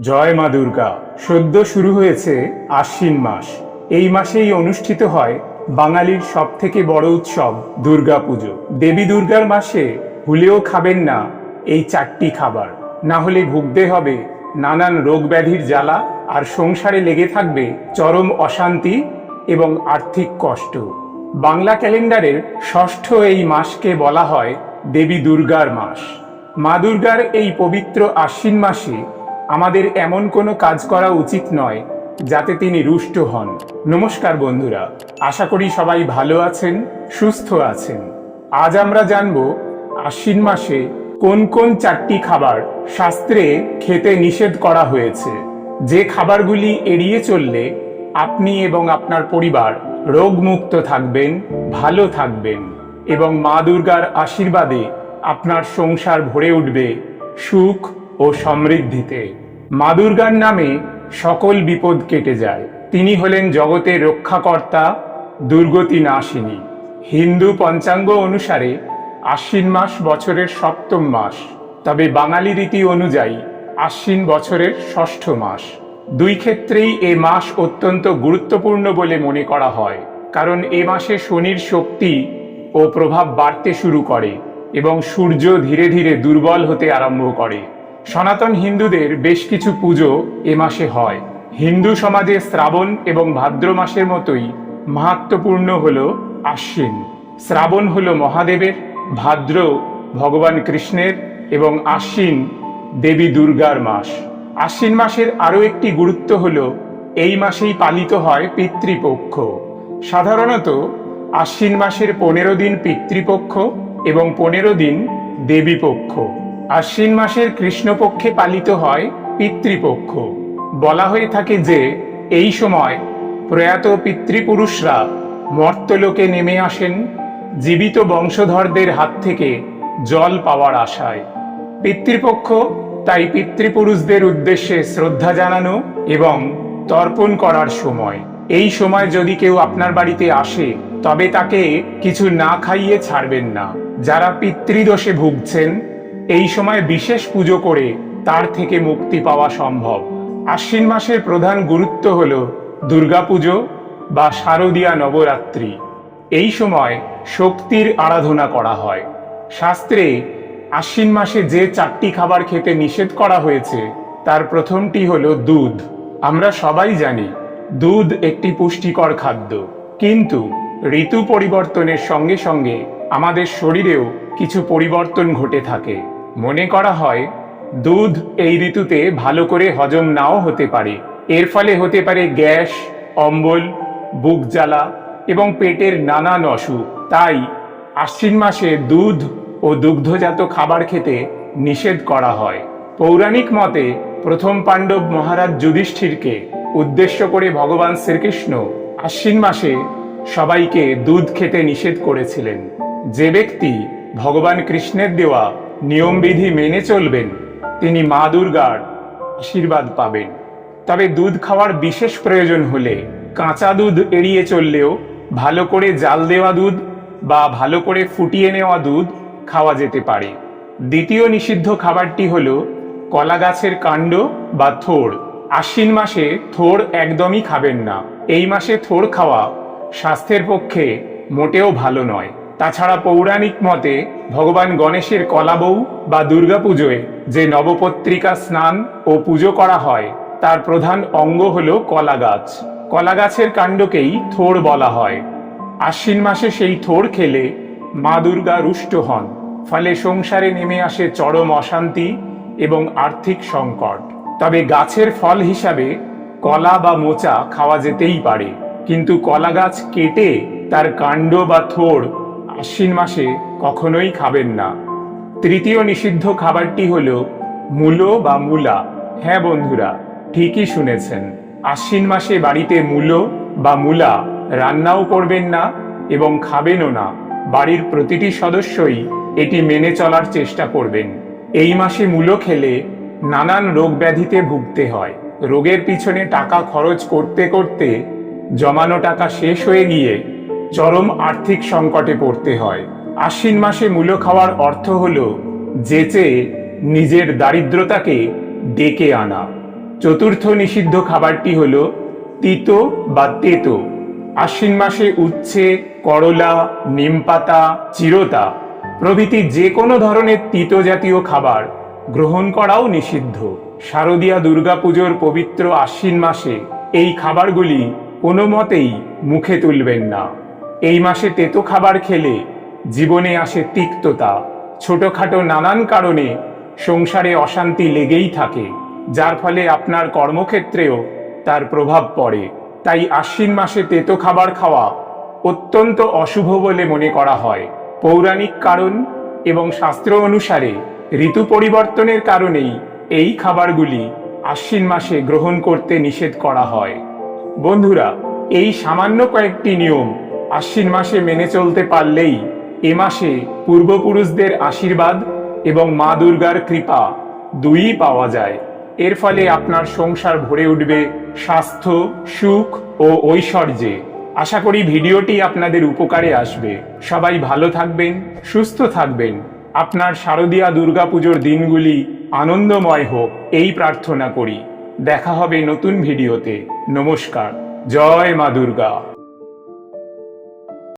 জয় মা দুর্গা। সদ্য শুরু হয়েছে আশ্বিন মাস। এই মাসেই অনুষ্ঠিত হয় বাঙালির সব থেকে বড় উৎসব দুর্গা পুজো দেবী দুর্গার মাসে ভুলেও খাবেন না এই চারটি খাবার। না হলে ভুগতে হবে নানান রোগ ব্যাধির জ্বালা আর সংসারে লেগে থাকবে চরম অশান্তি এবং আর্থিক কষ্ট। বাংলা ক্যালেন্ডারের ষষ্ঠ এই মাসকে বলা হয় দেবী দুর্গার মাস। মা দুর্গার এই পবিত্র আশ্বিন মাসে আমাদের এমন কোনো কাজ করা উচিত নয়, যাতে তিনি রুষ্ট হন। নমস্কার বন্ধুরা, আশা করি সবাই ভালো আছেন, সুস্থ আছেন। আজ আমরা জানব আশ্বিন মাসে কোন কোন চারটি খাবার শাস্ত্রে খেতে নিষেধ করা হয়েছে। যে খাবারগুলি এড়িয়ে চললে আপনি এবং আপনার পরিবার রোগমুক্ত থাকবেন, ভালো থাকবেন এবং মা দুর্গার আশীর্বাদে আপনার সংসার ভরে উঠবে সুখ ও সমৃদ্ধিতে। মা দুর্গার নামে সকল বিপদ কেটে যায়। তিনি হলেন জগতের রক্ষাকর্তা দুর্গতি নাশিনী। হিন্দু পঞ্চাঙ্গ অনুসারে আশ্বিন মাস বছরের সপ্তম মাস, তবে বাঙালি রীতি অনুযায়ী আশ্বিন বছরের ষষ্ঠ মাস। দুই ক্ষেত্রেই এ মাস অত্যন্ত গুরুত্বপূর্ণ বলে মনে করা হয়, কারণ এ মাসে শনির শক্তি ও প্রভাব বাড়তে শুরু করে এবং সূর্য ধীরে ধীরে দুর্বল হতে আরম্ভ করে। সনাতন হিন্দুদের বেশ কিছু পুজো এ মাসে হয়। হিন্দু সমাজে শ্রাবণ এবং ভাদ্র মাসের মতোই মাহাত্মপূর্ণ হল আশ্বিন। শ্রাবণ হল মহাদেবের, ভাদ্র ভগবান কৃষ্ণের এবং আশ্বিন দেবী দুর্গার মাস। আশ্বিন মাসের আরও একটি গুরুত্ব হল, এই মাসেই পালিত হয় পিতৃপক্ষ। সাধারণত আশ্বিন মাসের পনেরো দিন পিতৃপক্ষ এবং পনেরো দিন দেবীপক্ষ। আশ্বিন মাসের কৃষ্ণপক্ষে পালিত হয় পিতৃপক্ষ। বলা হয়ে থাকে যে, এই সময় প্রয়াত পিতৃপুরুষরা মর্তলোকে নেমে আসেন, জীবিত বংশধরদের হাত থেকে জল পাওয়ার আশায়। পিতৃপক্ষ তাই পিতৃপুরুষদের উদ্দেশ্যে শ্রদ্ধা জানানো এবং তর্পণ করার সময়। এই সময় যদি কেউ আপনার বাড়িতে আসে, তবে তাকে কিছু না খাইয়ে ছাড়বেন না। যারা পিতৃদোষে ভুগছেন এই সময় বিশেষ পুজো করে তার থেকে মুক্তি পাওয়া সম্ভব। আশ্বিন মাসের প্রধান গুরুত্ব হল দুর্গাপুজো বা শারদীয়া নবরাত্রি। এই সময় শক্তির আরাধনা করা হয়। শাস্ত্রে আশ্বিন মাসে যে চারটি খাবার খেতে নিষেধ করা হয়েছে, তার প্রথমটি হলো দুধ। আমরা সবাই জানি, দুধ একটি পুষ্টিকর খাদ্য। কিন্তু ঋতু পরিবর্তনের সঙ্গে সঙ্গে আমাদের শরীরেও কিছু পরিবর্তন ঘটে থাকে। মনে করা হয়, দুধ এই ঋতুতে ভালো করে হজম নাও হতে পারে। এর ফলে হতে পারে গ্যাস, অম্বল, বুক জ্বালা এবং পেটের নানান অসুখ তাই আশ্বিন মাসে দুধ ও দুগ্ধজাত খাবার খেতে নিষেধ করা হয়। পৌরাণিক মতে প্রথম পাণ্ডব মহারাজ যুধিষ্ঠিরকে উদ্দেশ্য করে ভগবান শ্রীকৃষ্ণ আশ্বিন মাসে সবাইকে দুধ খেতে নিষেধ করেছিলেন। যে ব্যক্তি ভগবান কৃষ্ণের দেওয়া নিয়মবিধি মেনে চলবেন, তিনি মা দুর্গার আশীর্বাদ পাবেন। তবে দুধ খাওয়ার বিশেষ প্রয়োজন হলে কাঁচা দুধ এড়িয়ে চললেও ভালো করে জাল দেওয়া দুধ বা ভালো করে ফুটিয়ে নেওয়া দুধ খাওয়া যেতে পারে। দ্বিতীয় নিষিদ্ধ খাবারটি হল কলা গাছের কাণ্ড বা থোড়। আশ্বিন মাসে থোড় একদমই খাবেন না। এই মাসে থোড় খাওয়া স্বাস্থ্যের পক্ষে মোটেও ভালো নয়। তাছাড়া পৌরাণিক মতে ভগবান গণেশের কলাবউ বা দুর্গাপুজোয় যে নবপত্রিকা স্নান ও পুজো করা হয়, তার প্রধান অঙ্গ হল কলা গাছ কলা গাছের কাণ্ডকেই থোড় বলা হয়। আশ্বিন মাসে সেই থোড় খেলে মা দুর্গা রুষ্ট হন, ফলে সংসারে নেমে আসে চরম অশান্তি এবং আর্থিক সংকট। তবে গাছের ফল হিসাবে কলা বা মোচা খাওয়া যেতেই পারে, কিন্তু কলা গাছ কেটে তার কাণ্ড বা থোড় আশ্বিন মাসে কখনোই খাবেন না। তৃতীয় নিষিদ্ধ খাবারটি হল মূলো বা মূলা। হ্যাঁ বন্ধুরা, ঠিকই শুনেছেন। আশ্বিন মাসে বাড়িতে মূলো বা মূলা রান্নাও করবেন না এবং খাবেনও না। বাড়ির প্রতিটি সদস্যই এটি মেনে চলার চেষ্টা করবেন। এই মাসে মূলো খেলে নানান রোগ ব্যাধিতে ভুগতে হয়। রোগের পিছনে টাকা খরচ করতে করতে জমানো টাকা শেষ হয়ে গিয়ে চরম আর্থিক সংকটে পড়তে হয়। আশ্বিন মাসে মূলো খাওয়ার অর্থ হল যেচে নিজের দারিদ্রতাকে ডেকে আনা। চতুর্থ নিষিদ্ধ খাবারটি হল তিতো বা তেতো। আশ্বিন মাসে উচ্ছে, করলা, নিমপাতা, চিরতা প্রভৃতি যে কোনো ধরনের তিতো জাতীয় খাবার গ্রহণ করাও নিষিদ্ধ। শারদীয়া দুর্গাপুজোর পবিত্র আশ্বিন মাসে এই খাবারগুলি কোনো মতেই মুখে তুলবেন না। এই মাসে তেতো খাবার খেলে জীবনে আসে তিক্ততা। ছোটখাটো নানান কারণে সংসারে অশান্তি লেগেই থাকে, যার ফলে আপনার কর্মক্ষেত্রেও তার প্রভাব পড়ে। তাই আশ্বিন মাসে তেতো খাবার খাওয়া অত্যন্ত অশুভ বলে মনে করা হয়। পৌরাণিক কারণ এবং শাস্ত্র অনুসারে ঋতু পরিবর্তনের কারণেই এই খাবারগুলি আশ্বিন মাসে গ্রহণ করতে নিষেধ করা হয়। বন্ধুরা, এই সামান্য কয়েকটি নিয়ম আশ্বিন মাসে মেনে চলতে পারলেই এ মাসে পূর্বপুরুষদের আশীর্বাদ এবং মা দুর্গার কৃপা দুইই পাওয়া যায়। এর ফলে আপনার সংসার ভরে উঠবে স্বাস্থ্য, সুখ ও ঐশ্বর্যে। আশা করি ভিডিওটি আপনাদের উপকারে আসবে। সবাই ভালো থাকবেন, সুস্থ থাকবেন। আপনার শারদীয়া দুর্গাপুজোর দিনগুলি আনন্দময় হোক, এই প্রার্থনা করি। দেখা হবে নতুন ভিডিওতে। নমস্কার। জয় মা দুর্গা।